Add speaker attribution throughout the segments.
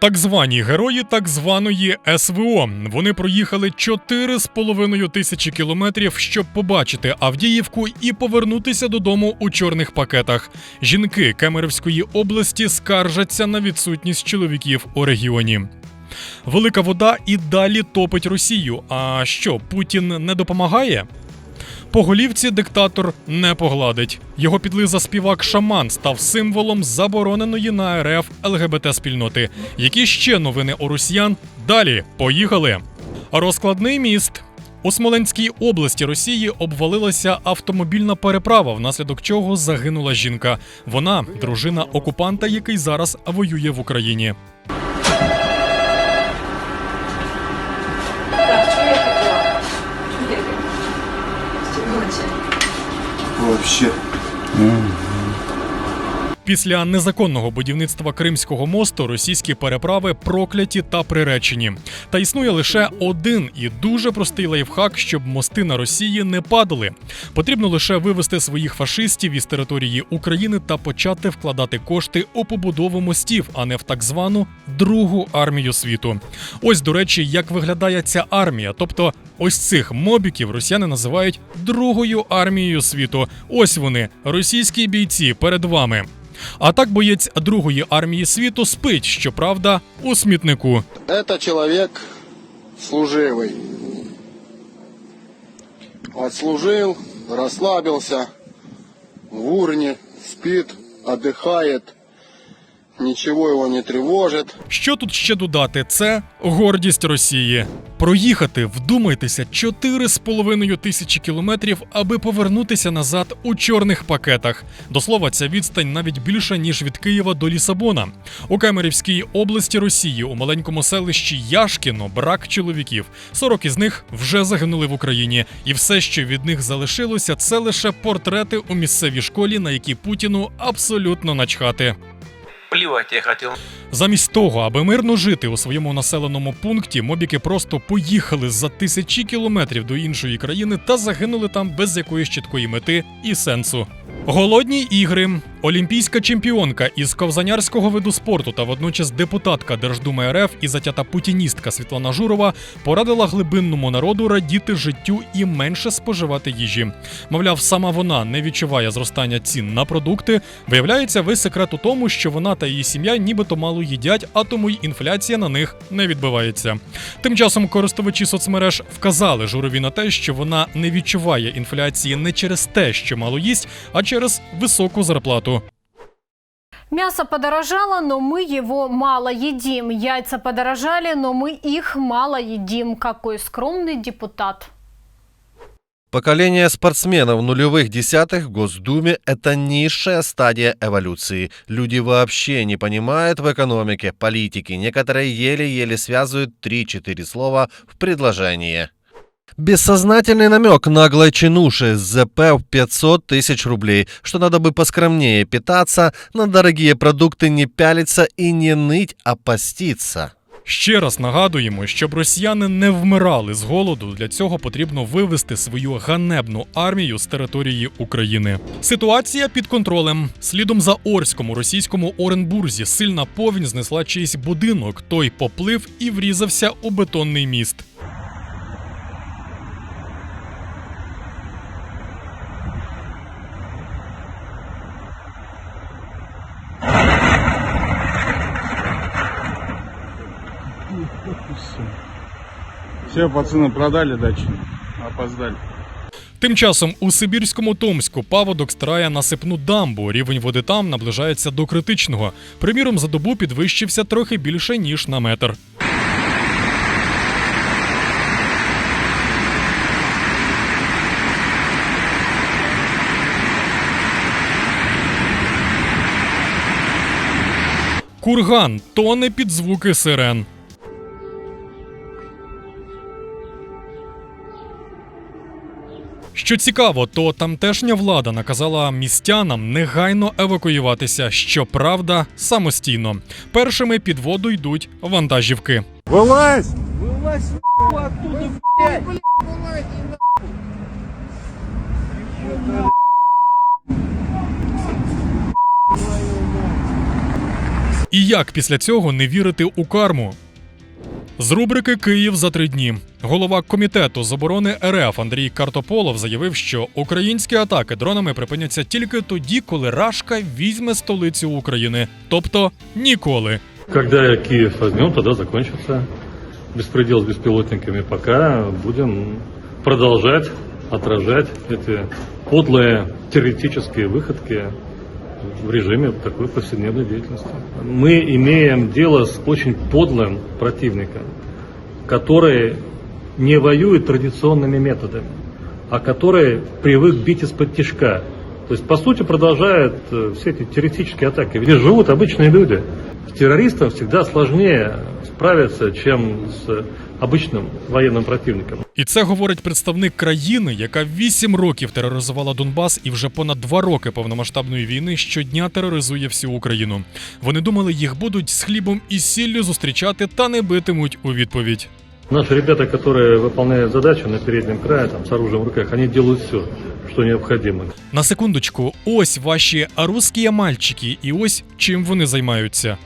Speaker 1: Так звані герої так званої СВО. Вони проїхали 4,5 тисячі кілометрів, щоб побачити Авдіївку і повернутися додому у чорних пакетах. Жінки Кемерівської області скаржаться на відсутність чоловіків у регіоні. Велика вода і далі топить Росію. А що, Путін не допомагає? По голівці диктатор не погладить. Його підлиза співак Шаман став символом забороненої на РФ ЛГБТ спільноти. Які ще новини у росіян? Далі поїхали. Розкладний міст. У Смоленській області Росії обвалилася автомобільна переправа, внаслідок чого загинула жінка. Вона дружина окупанта, який зараз воює в Україні.
Speaker 2: Так, что я хотела? Что я хотела?
Speaker 3: Вообще.
Speaker 1: Після незаконного будівництва Кримського мосту російські переправи прокляті та приречені. Та існує лише один і дуже простий лайфхак, щоб мости на Росії не падали. Потрібно лише вивести своїх фашистів із території України та почати вкладати кошти у побудову мостів, а не в так звану другу армію світу. Ось, до речі, як виглядає ця армія. Тобто, ось цих мобіків росіяни називають другою армією світу. Ось вони, російські бійці, перед вами. А так боєць другої армії світу спить, щоправда, у смітнику.
Speaker 3: Это человек служивый. Отслужил, расслабился, в урне, спит, отдыхает. Ничего его не тревожит.
Speaker 1: Що тут ще додати? Це гордість Росії. Проїхати, вдумайтеся, 4,5 тисячі кілометрів, аби повернутися назад у чорних пакетах. До слова, ця відстань навіть більша ніж від Києва до Лісабона. У Кемерівській області Росії у маленькому селищі Яшкіно брак чоловіків. 40 із них вже загинули в Україні, і все, що від них залишилося, це лише портрети у місцевій школі, на які Путіну абсолютно начхати.
Speaker 4: Плевать я хотел.
Speaker 1: Замість того, аби мирно жити у своєму населеному пункті, мобіки просто поїхали за тисячі кілометрів до іншої країни та загинули там без якоїсь чіткої мети і сенсу. Голодні ігри. Олімпійська чемпіонка із ковзанярського виду спорту та водночас депутатка Держдуми РФ і затята путіністка Світлана Журова порадила глибинному народу радіти життю і менше споживати їжі. Мовляв, сама вона не відчуває зростання цін на продукти. Виявляється, весь секрет у тому, що вона та її сім'я нібито мало їдять, а тому й інфляція на них не відбивається. Тим часом користувачі соцмереж вказали журові на те, що вона не відчуває інфляції не через те, що мало їсть, а через високу зарплату.
Speaker 5: Мясо подорожало, но мы его мало едим. Яйца подорожали, но мы их мало едим. Какой скромный депутат.
Speaker 6: Поколение спортсменов нулевых десятых в Госдуме – это низшая стадия эволюции. Люди вообще не понимают в экономике, политике. Некоторые еле-еле связывают 3-4 слова в предложение. Бессознательный намек наглой чинуши с ЗП в 500 тысяч рублей, что надо бы поскромнее питаться, на дорогие продукты не пялиться и не ныть, а поститься.
Speaker 1: Ще раз нагадуємо, щоб росіяни не вмирали з голоду. Для цього потрібно вивести свою ганебну армію з території України. Ситуація під контролем. Слідом за Орськом у російському Оренбурзі сильна повінь знесла чийсь будинок. Той поплив і врізався у бетонний міст.
Speaker 7: Все, пацаны продали дачу. Опоздали.
Speaker 1: Тим часом у Сибірському Томську паводок страє насипну дамбу. Рівень води там наближається до критичного. Приміром, за добу підвищився трохи більше ніж на метр. Курган тоне під звуки сирен. Що цікаво, то тамтешня влада наказала містянам негайно евакуюватися, щоправда, самостійно. Першими під воду йдуть вантажівки. Вилазь!
Speaker 7: Вилазь Вылазь!
Speaker 1: І як після цього не вірити у карму? З рубрики Київ за три дні голова комітету з оборони РФ Андрій Картополов заявив, що українські атаки дронами припиняться тільки тоді, коли Рашка візьме столицю України, тобто ніколи.
Speaker 8: Когда Киев возьмем, тогда закончится беспредел с беспилотниками. Пока будем продолжать отражать эти подлые террористические выходки в режиме такой повседневной деятельности. Мы имеем дело с очень подлым противником, который не воюет традиционными методами, а который привык бить из-под тяжка. То есть, по сути, продолжает э, все эти террористические атаки. Где живут обычные люди. С террористом всегда сложнее справиться, чем с обычным военным противником.
Speaker 1: І це говорить представник країни, яка вісім років тероризувала Донбас і вже понад два роки повномасштабної війни щодня тероризує всю Україну. Вони думали, їх будуть з хлібом і сіллю зустрічати та не битимуть у відповідь.
Speaker 8: Наши ребята, которые выполняют задачу на переднем крае, там, с оружием в руках, они делают все, что необходимо.
Speaker 1: На секундочку, ось ваші русські мальчики, і ось чим вони займаються.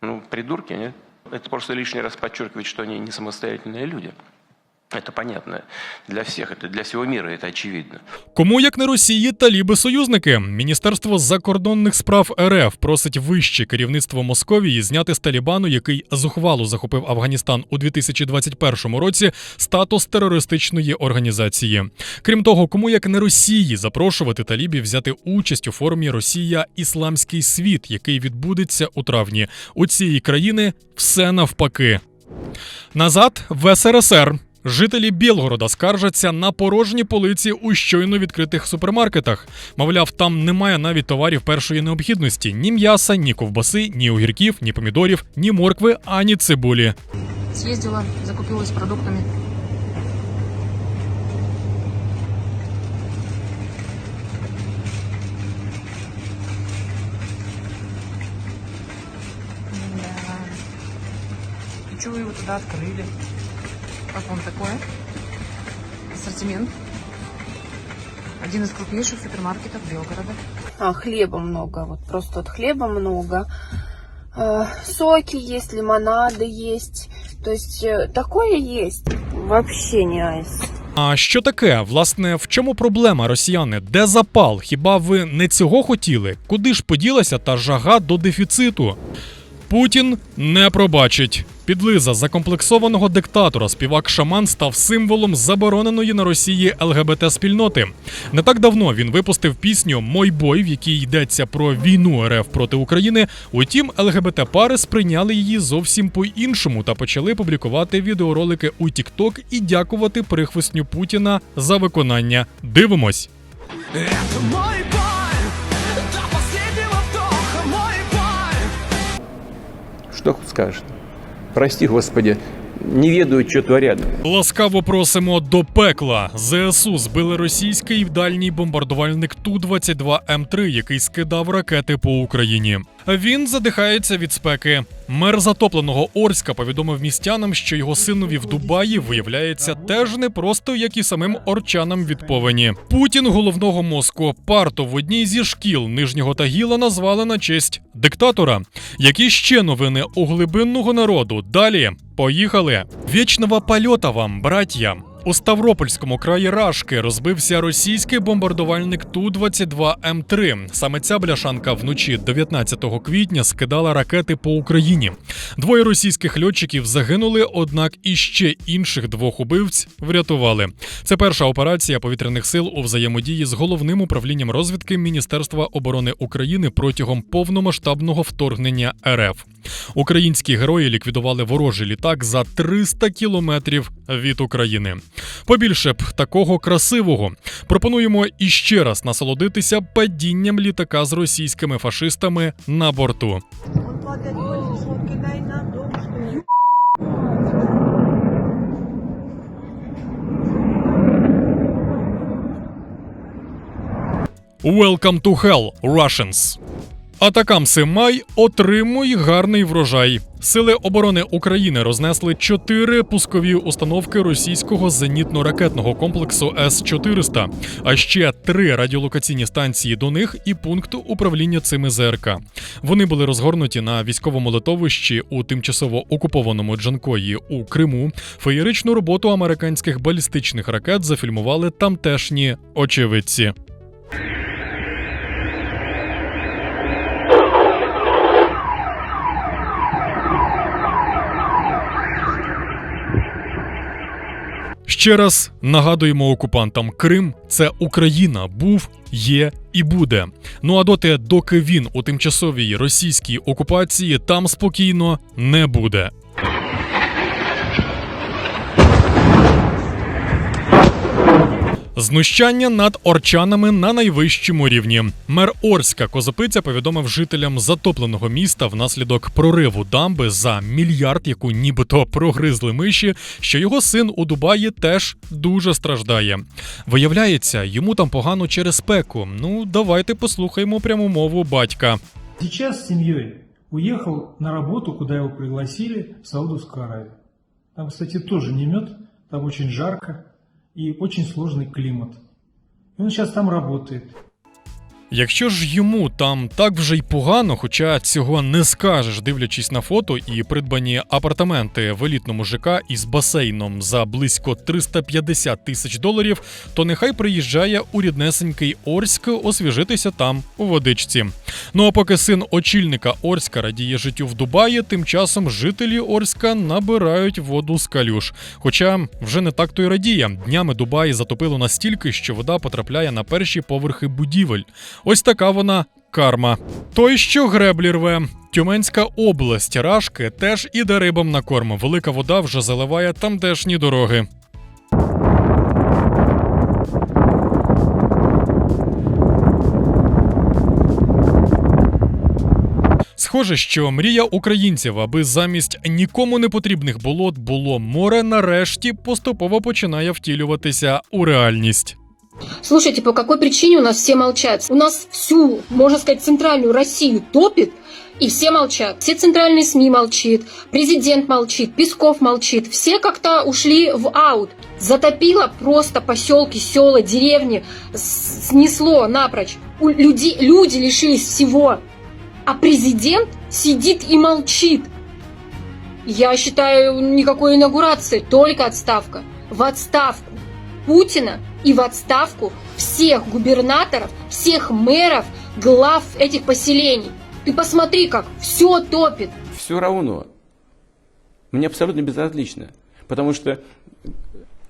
Speaker 4: Ну, придурки, нет? Это просто лишний раз подчеркивает, что они не самостоятельные люди. Это понятно. Для всех, это для всего мира, это очевидно.
Speaker 1: Кому як не Росії, таліби союзники. Міністерство закордонних справ РФ просить вище керівництво Московії зняти з Талібану, який зухвало захопив Афганістан у 2021 році, статус терористичної організації. Крім того, кому як не Росії запрошувати талібів взяти участь у форумі Росія Ісламський світ, який відбудеться у травні. У цієї країни все навпаки. Назад в СРСР. Жителі Білгорода скаржаться на порожні полиці у щойно відкритих супермаркетах. Мовляв, там немає навіть товарів першої необхідності: ні м'яса, ні ковбаси, ні огірків, ні помідорів, ні моркви, ані цибулі.
Speaker 9: Съездила, закупилась продуктами. Да. И чего вы его туда открыли? Как вам такое? Ассортимент. Один из крупнейших супермаркетов Белгорода.
Speaker 10: А, хлеба много, вот просто вот хлеба много. Э, соки есть, лимонады есть. То есть э, такое есть. Вообще не айс.
Speaker 1: А що таке? Власне, в чому проблема, росіяни? Де запал? Хіба ви не цього хотіли? Куди ж поділася та жага до дефіциту? Путін не пробачить. Підлиза закомплексованого диктатора співак Шаман став символом забороненої на Росії ЛГБТ спільноти. Не так давно він випустив пісню Мой бой, в якій йдеться про війну РФ проти України. Утім, ЛГБТ пари сприйняли її зовсім по-іншому та почали публікувати відеоролики у TikTok і дякувати прихвостню Путіна за виконання. Дивимось.
Speaker 11: Что скажешь? Прости, Господи, не ведают, що творят.
Speaker 1: Ласкаво просимо до пекла. ЗСУ збили російський дальній бомбардувальник Ту-22М3, який скидав ракети по Україні. Він задихається від спеки. Мер затопленого Орська повідомив містянам, що його синові в Дубаї виявляється теж не просто, як і самим орчанам від повені. Путін головного мозку парту в одній зі шкіл нижнього Тагіла назвали на честь диктатора. Які ще новини у глибинного народу? Далі поїхали. Вічного польота вам, браття! У Ставропольському краї Рашки розбився російський бомбардувальник Ту-22М3. Саме ця бляшанка вночі 19 квітня скидала ракети по Україні. Двоє російських льотчиків загинули, однак іще інших двох убивць врятували. Це перша операція повітряних сил у взаємодії з головним управлінням розвідки Міністерства оборони України протягом повномасштабного вторгнення РФ. Українські герої ліквідували ворожий літак за 300 кілометрів від України. Побільше б такого красивого. Пропонуємо іще раз насолодитися падінням літака з російськими фашистами на борту. Welcome to hell, Russians! Атакамси Май отримуй гарний врожай. Сили оборони України рознесли чотири пускові установки російського зенітно-ракетного комплексу С-400, а ще три радіолокаційні станції до них і пункт управління цими ЗРК. Вони були розгорнуті на військовому литовищі у тимчасово окупованому Джанкої у Криму. Феєричну роботу американських балістичних ракет зафільмували тамтешні очевидці. Ще раз нагадуємо окупантам: Крим це Україна, був, є і буде. Ну а доти, доки він у тимчасовій російській окупації, там спокійно не буде. Знущання над орчанами на найвищому рівні. Мер Орська Козопиця повідомив жителям затопленого міста внаслідок прориву дамби за мільярд, яку нібито прогризли миші, що його син у Дубаї теж дуже страждає. Виявляється, йому там погано через спеку. Ну, давайте послухаємо пряму мову батька.
Speaker 12: Сейчас с семьей уехал на работу, куда его пригласили, в Саудовскую Аравию. Там, кстати, тоже не мед, там очень жарко и очень сложный климат. Он сейчас там работает.
Speaker 1: Якщо ж йому там так вже й погано, хоча цього не скажеш, дивлячись на фото і придбані апартаменти в елітному ЖК із басейном за близько 350 тисяч доларів, то нехай приїжджає у ріднесенький Орськ освіжитися там у водичці. Ну а поки син очільника Орська радіє життю в Дубаї, тим часом жителі Орська набирають воду з калюш. Хоча вже не так то й радіє. Днями Дубаї затопило настільки, що вода потрапляє на перші поверхи будівель. Ось така вона карма. Той, що греблі рве. Тюменська область Рашки теж іде рибам на корм. Велика вода вже заливає тамтешні дороги. Схоже, що мрія українців, аби замість нікому не потрібних болот було море, нарешті поступово починає втілюватися у реальність.
Speaker 10: Слушайте, по какой причине у нас все молчат? У нас всю, можно сказать, центральную Россию топит, и все молчат. Все центральные СМИ молчит, президент молчит, Песков молчит. Все как-то ушли в аут. Затопило просто поселки, села, деревни, снесло напрочь. Люди, люди лишились всего. А президент сидит и молчит. Я считаю, никакой инаугурации, только отставка. В отставку Путина и в отставку всех губернаторов, всех мэров, глав этих поселений. Ты посмотри, как все топит.
Speaker 11: Все равно. Мне абсолютно безразлично. Потому что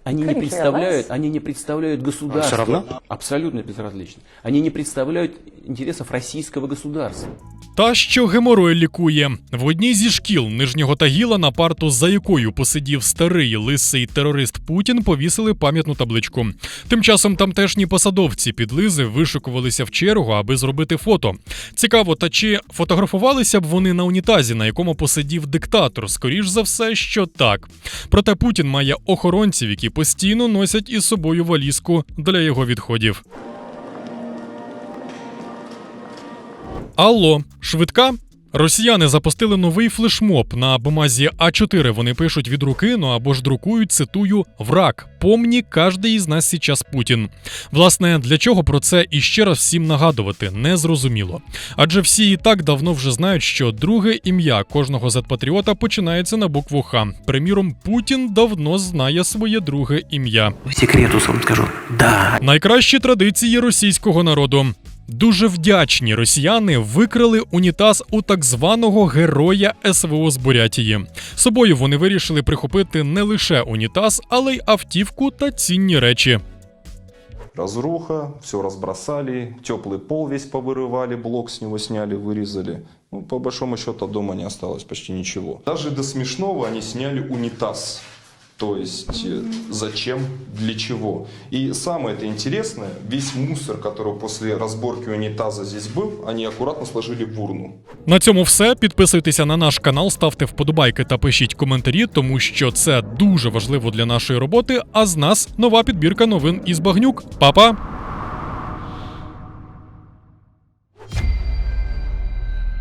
Speaker 11: они не представляют, они не представляют государства.
Speaker 4: равно?
Speaker 11: Абсолютно безразлично. Они не представляют интересов российского государства.
Speaker 1: Та, що геморой лікує. В одній зі шкіл Нижнього Тагіла на парту, за якою посидів старий лисий терорист Путін, повісили пам'ятну табличку. Тим часом тамтешні посадовці підлизи вишикувалися в чергу, аби зробити фото. Цікаво, та чи фотографувалися б вони на унітазі, на якому посидів диктатор? Скоріш за все, що так. Проте Путін має охоронців, які постійно носять із собою валізку для його відходів. Алло, швидка? Росіяни запустили новий флешмоб на бумазі А4. Вони пишуть від руки, ну або ж друкують, цитую, враг. Помні, кожний із нас сейчас Путін. Власне, для чого про це іще раз всім нагадувати, не зрозуміло. Адже всі і так давно вже знають, що друге ім'я кожного зетпатріота починається на букву Х. Приміром, Путін давно знає своє друге ім'я.
Speaker 13: Секретус вам скажу. Да.
Speaker 1: Найкращі традиції російського народу. Дуже вдячні росіяни викрали унітаз у так званого героя СВО з Бурятії. З Собою вони вирішили прихопити не лише унітаз, але й автівку та цінні речі.
Speaker 14: Разруха, все разбросали, теплый пол весь повырывали, блок с него сняли, вырезали. Ну, по большому счету, от дома не осталось почти ничего. Даже до смешного они сняли унитаз. То есть, э, зачем, для чего. И самое это интересное, весь мусор, который после разборки унитаза здесь был, они аккуратно сложили в урну.
Speaker 1: На цьому все. Підписуйтеся на наш канал, ставте вподобайки та пишіть коментарі, тому що це дуже важливо для нашої роботи. А з нас нова підбірка новин із багнюк. Па-па!